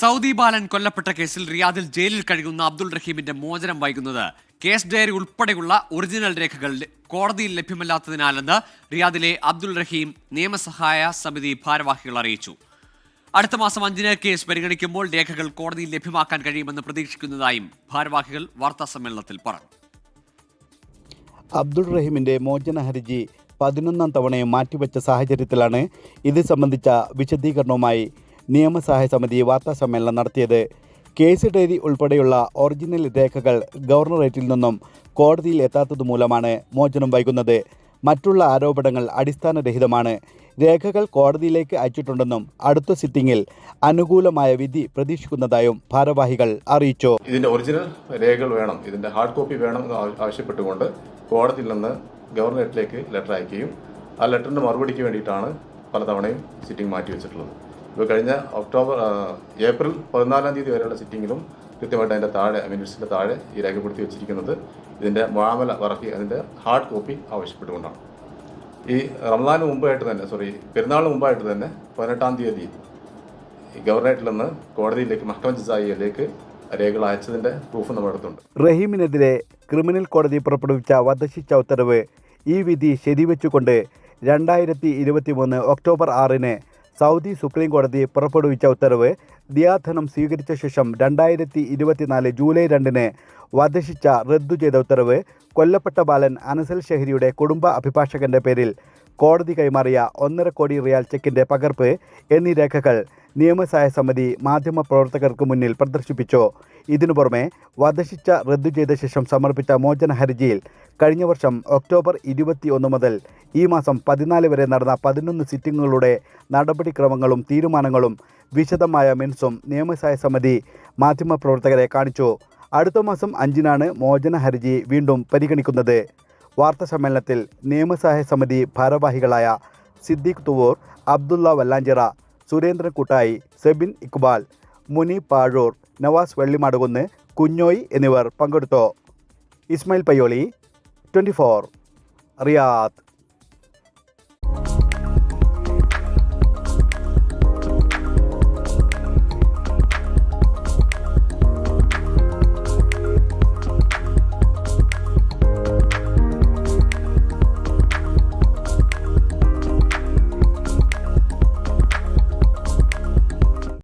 Saudi ബാലൻ കൊല്ലപ്പെട്ട കേസിൽ റിയാദിൽ ജയിലിൽ കഴിയുന്ന അബ്ദുൾ റഹീമിന്റെ മോചനം വൈകുന്നത്. കേസ് ഡയറി ഉൾപ്പെടെയുള്ള ഒറിജിനൽ രേഖകൾ കോടതിയിൽ ലഭ്യമല്ലാത്തതിനാലെന്ന് റിയാദിലെ അബ്ദുൾ റഹീം നിയമസഹായ സമിതി ഭാരവാഹികൾ അറിയിച്ചു. അടുത്ത മാസം അഞ്ചിന് കേസ് പരിഗണിക്കുമ്പോൾ രേഖകൾ കോടതിയിൽ ലഭ്യമാക്കാൻ കഴിയുമെന്ന് പ്രതീക്ഷിക്കുന്നതായും ഭാരവാഹികൾ വാർത്താ സമ്മേളനത്തിൽ പറഞ്ഞു. അബ്ദുൾ റഹീമിന്റെ മോചന ഹർജി പതിനൊന്നാം തവണയും മാറ്റിവെച്ച സാഹചര്യത്തിലാണ് ഇത് സംബന്ധിച്ച വിശദീകരണവുമായി നിയമസഹായ സമിതി വാർത്താ സമ്മേളനം നടത്തിയത്. കേസ് ഡയറി ഉൾപ്പെടെയുള്ള ഒറിജിനൽ രേഖകൾ ഗവർണറേറ്റിൽ നിന്നും കോടതിയിൽ എത്താത്തത് മൂലമാണ് മോചനം വൈകുന്നത്. മറ്റുള്ള ആരോപണങ്ങൾ അടിസ്ഥാനരഹിതമാണ്. രേഖകൾ കോടതിയിലേക്ക് അയച്ചിട്ടുണ്ടെന്നും അടുത്ത സിറ്റിംഗിൽ അനുകൂലമായ വിധി പ്രതീക്ഷിക്കുന്നതായും ഭാരവാഹികൾ അറിയിച്ചു. ഇതിന്റെ ഒറിജിനൽ രേഖകൾ വേണം ഇതിന്റെ ഹാർഡ് കോപ്പി വേണം എന്ന് ആവശ്യപ്പെട്ടുകൊണ്ട് കോടതിയിൽ നിന്ന് ഗവർണറേറ്റിലേക്ക് ലെറ്റർ അയക്കുകയും ആ ലെറ്ററിന്റെ മറുപടിക്ക് വേണ്ടിയിട്ടാണ് പലതവണയും സിറ്റിംഗ് മാറ്റി വെച്ചിട്ടുള്ളത്. ഇപ്പോൾ കഴിഞ്ഞ ഒക്ടോബർ ഏപ്രിൽ പതിനാലാം തീയതി വരെയുള്ള സിറ്റിങ്ങിലും കൃത്യമായിട്ട് അതിന്റെ താഴെ മിനിറ്റ്സിന്റെ താഴെ ഈ രേഖപ്പെടുത്തി വെച്ചിരിക്കുന്നത് ഇതിന്റെ മാമല വറക്കി അതിന്റെ ഹാർഡ് കോപ്പി ആവശ്യപ്പെട്ടുകൊണ്ടാണ്. ഈ റംസാന് മുമ്പായിട്ട് തന്നെ സോറി പെരുന്നാളിന് മുമ്പായിട്ട് തന്നെ പതിനെട്ടാം തീയതി ഗവർണറേറ്റിൽ നിന്ന് കോടതിയിലേക്ക് മഹ്കമ ജസായിയിലേക്ക് രേഖകൾ അയച്ചതിന്റെ പ്രൂഫ് നമ്മൾ അടുത്തുണ്ട്. റഹീമിനെതിരെ ക്രിമിനൽ കോടതി പുറപ്പെടുവിച്ച വധശിക്ഷ ഉത്തരവ് ഈ വിധി ശരിവെച്ചുകൊണ്ട് രണ്ടായിരത്തി ഇരുപത്തി മൂന്ന് ഒക്ടോബർ ആറിന് സൗദി സുപ്രീം കോടതി പുറപ്പെടുവിച്ച ഉത്തരവ് ദിയാധനം സ്വീകരിച്ച ശേഷം രണ്ടായിരത്തി ഇരുപത്തിനാല് ജൂലൈ രണ്ടിന് വധശിച്ച റദ്ദു ചെയ്ത ഉത്തരവ് കൊല്ലപ്പെട്ട ബാലൻ അനസൽ ഷെഹരിയുടെ കുടുംബ അഭിഭാഷകന്റെ പേരിൽ കോടതി കൈമാറിയ ഒന്നര കോടി റിയാൽ ചെക്കിന്റെ പകർപ്പ് എന്നീ രേഖകൾ നിയമസഹായ സമിതി മാധ്യമ പ്രവർത്തകർക്ക് മുന്നിൽ പ്രദർശിപ്പിച്ചു. ഇതിനു പുറമെ വധശിച്ച റദ്ദു ചെയ്ത ശേഷം സമർപ്പിച്ച മോചന ഹർജിയിൽ കഴിഞ്ഞ വർഷം ഒക്ടോബർ ഇരുപത്തി മുതൽ ഈ മാസം പതിനാല് വരെ നടന്ന പതിനൊന്ന് സിറ്റിങ്ങുകളുടെ നടപടിക്രമങ്ങളും തീരുമാനങ്ങളും വിശദമായ മിൻസും നിയമസഹായ സമിതി മാധ്യമപ്രവർത്തകരെ കാണിച്ചു. അടുത്ത മാസം അഞ്ചിനാണ് മോചന ഹർജി വീണ്ടും പരിഗണിക്കുന്നത്. വാർത്താ സമ്മേളനത്തിൽ നിയമസഹായ സമിതി ഭാരവാഹികളായ സിദ്ദീഖ് തുവൂർ അബ്ദുള്ള വല്ലാഞ്ചിറ സുരേന്ദ്രൻ കുട്ടായി സെബിൻ ഇക്ബാൽ മുനി പാഴൂർ നവാസ് വെള്ളിമാടുകുന്ന് കുഞ്ഞോയ് എന്നിവർ പങ്കെടുത്തു. Ismail Payyoli twenty four Riyadh.